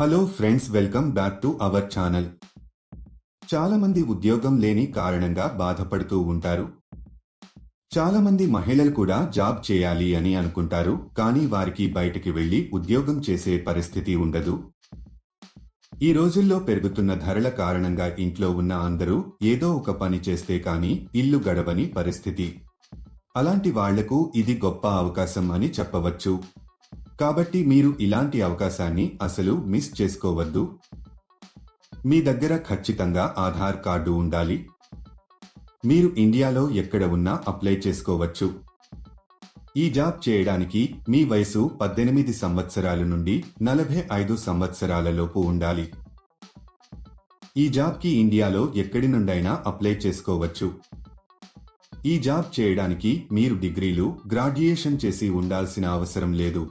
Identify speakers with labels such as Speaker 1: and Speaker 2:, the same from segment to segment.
Speaker 1: Hello friends welcome back to our channel చాలామంది ఉద్యోగం లేని కారణంగా బాధపడుతూ ఉంటారు. చాలామంది మహిళలు కూడా జాబ్ చేయాలి అని అనుకుంటారు కానీ వారికి బయటికి వెళ్ళి ఉద్యోగం చేసే పరిస్థితి ఉండదు. ఈ రోజుల్లో పెరుగుతున్న ధరల కారణంగా ఇంట్లో ఉన్న అందరూ ఏదో ఒక పని చేస్తే కానీ ఇల్లు గడవని పరిస్థితి. అలాంటి వాళ్ళకు ఇది గొప్ప అవకాశం అని చెప్పవచ్చు. కాబట్టి మీరు ఇలాంటి అవకాశాన్ని అసలు మిస్ చేసుకోవద్దు. మీ దగ్గర ఖచ్చితంగా ఆధార్ కార్డు ఉండాలి. మీరు ఇండియాలో ఎక్కడ ఉన్నా అప్లై చేసుకోవచ్చు. ఈ జాబ్ చేయడానికి మీ వయసు పద్దెనిమిది సంవత్సరాల నుండి నలభై ఐదు సంవత్సరాలలోపు ఉండాలి. ఈ జాబ్కి ఇండియాలో ఎక్కడి నుండైనా అప్లై చేసుకోవచ్చు. ఈ జాబ్ చేయడానికి మీరు డిగ్రీలు గ్రాడ్యుయేషన్ చేసి ఉండాల్సిన అవసరం లేదు.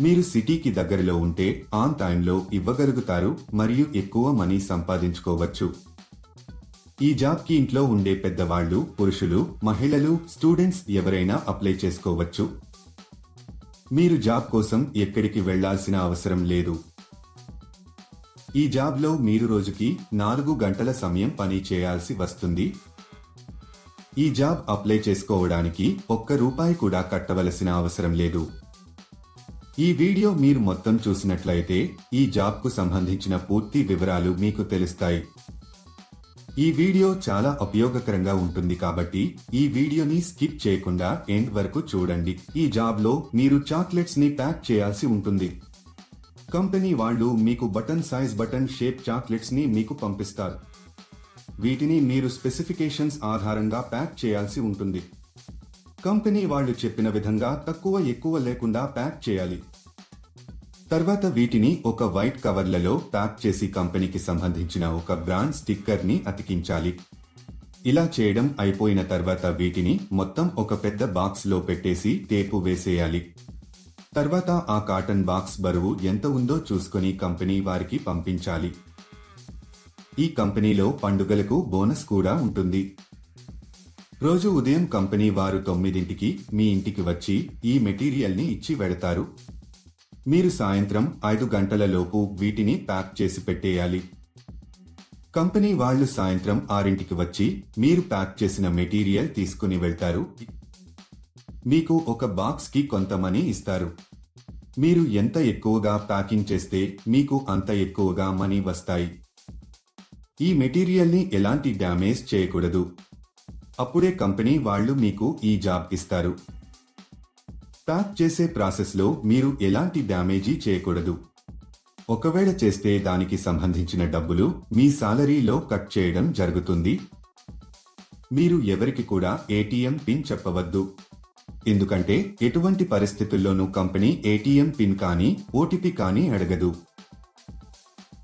Speaker 1: మీరు సిటీకి దగ్గరలో ఉంటే ఆన్ టైంలో ఇవ్వగలుగుతారు మరియు ఎక్కువ మనీ సంపాదించుకోవచ్చు. ఈ జాబ్కి ఇంట్లో ఉండే పెద్దవాళ్ళు పురుషులు మహిళలు స్టూడెంట్స్ ఎవరైనా అప్లై చేసుకోవచ్చు. మీరు జాబ్ కోసం ఎక్కడికి వెళ్ళాల్సిన అవసరం లేదు. ఈ జాబ్లో మీరు రోజుకి నాలుగు గంటల సమయం పని చేయాల్సి వస్తుంది. ఈ జాబ్ అప్లై చేసుకోవడానికి ఒక్క రూపాయి కూడా కట్టవలసిన అవసరం లేదు. ఈ వీడియో మీరు మొత్తం చూసినట్లయితే ఈ జాబ్కు సంబంధించిన పూర్తి వివరాలు మీకు తెలుస్తాయి. ఈ వీడియో చాలా ఉపయోగకరంగా ఉంటుంది కాబట్టి ఈ వీడియోని స్కిప్ చేయకుండా ఎండ్ వరకు చూడండి. ఈ జాబ్లో మీరు చాక్లెట్స్ని ప్యాక్ చేయాల్సి ఉంటుంది. కంపెనీ వాళ్ళు మీకు బటన్ సైజ్ బటన్ షేప్ చాక్లెట్స్ని మీకు పంపిస్తారు. వీటిని మీరు స్పెసిఫికేషన్స్ ఆధారంగా ప్యాక్ చేయాల్సి ఉంటుంది. కంపెనీ వాళ్ళు చెప్పిన విధంగా తక్కువ ఎక్కువ లేకుండా ప్యాక్ చేయాలి. తర్వాత వీటిని ఒక వైట్ కవర్లలో ప్యాక్ చేసి కంపెనీకి సంబంధించిన ఒక బ్రాండ్ స్టిక్కర్ని అతికించాలి. ఇలా చేయడం అయిపోయిన తర్వాత వీటిని మొత్తం ఒక పెద్ద బాక్స్లో పెట్టేసి టేపు వేసేయాలి. తర్వాత ఆ కాటన్ బాక్స్ బరువు ఎంత ఉందో చూసుకొని కంపెనీ వారికి పంపించాలి. ఈ కంపెనీలో పండుగలకు బోనస్ కూడా ఉంటుంది. రోజు ఉదయం కంపెనీ వారు తొమ్మిదింటికి మీ ఇంటికి వచ్చి ఈ మెటీరియల్ని ఇచ్చి వెడతారు. మీరు సాయంత్రం ఐదు గంటలలోపు వీటిని ప్యాక్ చేసి పెట్టేయాలి. కంపెనీ వాళ్ళు సాయంత్రం ఆరింటికి వచ్చి మీరు ప్యాక్ చేసిన మెటీరియల్ తీసుకుని వెళ్తారు. మీకు ఒక బాక్స్కి కొంత మనీ ఇస్తారు. మీరు ఎంత ఎక్కువగా ప్యాకింగ్ చేస్తే మీకు అంత ఎక్కువగా మనీ వస్తాయి. ఈ మెటీరియల్ని ఎలాంటి డ్యామేజ్ చేయకూడదు. అప్పుడే కంపెనీ వాళ్ళు మీకు ఈ జాబ్ ఇస్తారు. ప్యాక్ చేసే ప్రాసెస్లో మీరు ఎలాంటి డ్యామేజీ చేయకూడదు. ఒకవేళ చేస్తే దానికి సంబంధించిన డబ్బులు మీ సాలరీలో కట్ చేయడం జరుగుతుంది. మీరు ఎవరికి కూడా ఏటీఎం పిన్ చెప్పవద్దు. ఎందుకంటే ఎటువంటి పరిస్థితుల్లోనూ కంపెనీ ఏటీఎం పిన్ కానీ ఓటీపీ కానీ అడగదు.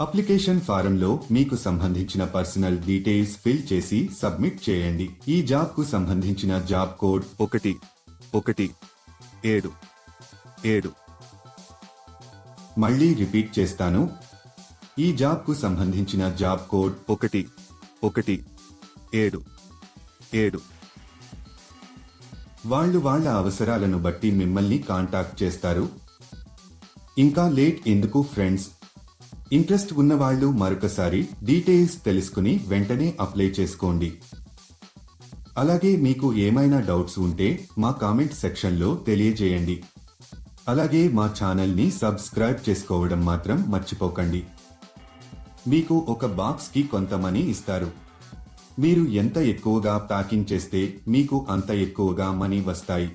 Speaker 1: అప్లికేషన్ ఫారంలో మీకు సంబంధించిన పర్సనల్ డీటెయిల్స్ ఫిల్ చేసి సబ్మిట్ చేయండి. ఈ జాబ్కు సంబంధించిన జాబ్ కోడ్ ఒకటి ఒకటి ఏడు ఏడు. మళ్ళీ రిపీట్ చేస్తాను. ఈ జాబ్కు సంబంధించిన జాబ్ కోడ్ ఒకటి ఒకటి ఏడు ఏడు. వాళ్ళు వాళ్ళ అవసరాలను బట్టి మిమ్మల్ని కాంటాక్ట్ చేస్తారు. ఇంకా లేట్ ఎందుకు ఫ్రెండ్స్? ఇంట్రెస్ట్ ఉన్నవాళ్ళు మరొకసారి డీటెయిల్స్ తెలుసుకుని వెంటనే అప్లై చేసుకోండి. అలాగే మీకు ఏమైనా డౌట్స్ ఉంటే మా కామెంట్ సెక్షన్లో తెలియజేయండి. అలాగే మా ఛానల్ని సబ్స్క్రైబ్ చేసుకోవడం మాత్రం మర్చిపోకండి. మీకు ఒక బాక్స్కి కొంత మనీ ఇస్తారు. మీరు ఎంత ఎక్కువగా ప్యాకింగ్ చేస్తే మీకు అంత ఎక్కువగా మనీ వస్తాయి.